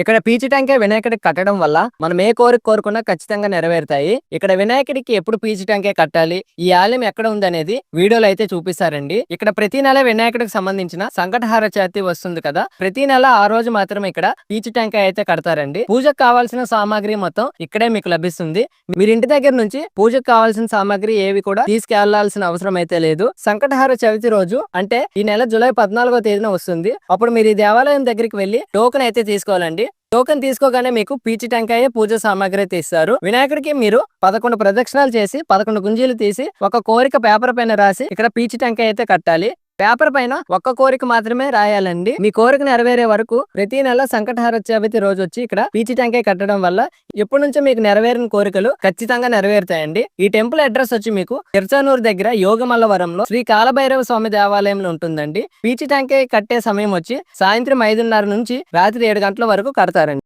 ఇక్కడ పీచు టెంకాయ వినాయకుడికి కట్టడం వల్ల మనం ఏ కోరిక కోరుకున్నా ఖచ్చితంగా నెరవేరుతాయి. ఇక్కడ వినాయకుడికి ఎప్పుడు పీచు టెంకాయ కట్టాలి? ఈ ఆలయం ఎక్కడ ఉంది అనేది వీడియోలో అయితే చూపిస్తారండి. ఇక్కడ ప్రతి నెల వినాయకుడికి సంబంధించిన సంకటహార చవితి వస్తుంది కదా? ప్రతి నెల ఆ రోజు మాత్రం ఇక్కడ పీచు టెంకాయ అయితే కడతారండి. పూజకు కావాల్సిన సామాగ్రి మొత్తం ఇక్కడే మీకు లభిస్తుంది. మీరు ఇంటి దగ్గర నుంచి పూజకు కావాల్సిన సామాగ్రి ఏవి కూడా తీసుకెళ్ళాల్సిన అవసరం అయితే లేదు. సంకటహార చవితి రోజు అంటే ఈ నెల జూలై పద్నాలుగో తేదీన వస్తుంది. అప్పుడు మీరు ఈ దేవాలయం దగ్గరికి వెళ్ళి టోకెన్ అయితే తీసుకోవాలండి. టోకెన్ తీసుకోగానే మీకు పీచి టెంకాయ పూజ సామాగ్రి అయితే ఇస్తారు. వినాయకుడికి మీరు పదకొండు ప్రదక్షిణాలు చేసి పదకొండు గుంజీలు తీసి ఒక కోరిక పేపర్ పైన రాసి ఇక్కడ పీచి టెంకాయ అయితే కట్టాలి. పేపర్ పైన ఒక్క కోరిక మాత్రమే రాయాలండి. మీ కోరిక నెరవేరే వరకు ప్రతి నెల సంకటహార చవితి రోజు వచ్చి ఇక్కడ పీచి టెంకాయ కట్టడం వల్ల ఎప్పటి నుంచో మీకు నెరవేరిన కోరికలు ఖచ్చితంగా నెరవేరుతాయండి. ఈ టెంపుల్ అడ్రస్ వచ్చి మీకు తిరుచానూరు దగ్గర యోగమల్లవరంలో శ్రీ కాలభైరవ స్వామి దేవాలయంలో ఉంటుందండి. పీచి టెంకాయ కట్టే సమయం వచ్చి సాయంత్రం ఐదున్నర నుంచి రాత్రి ఏడు గంటల వరకు కడతారండి.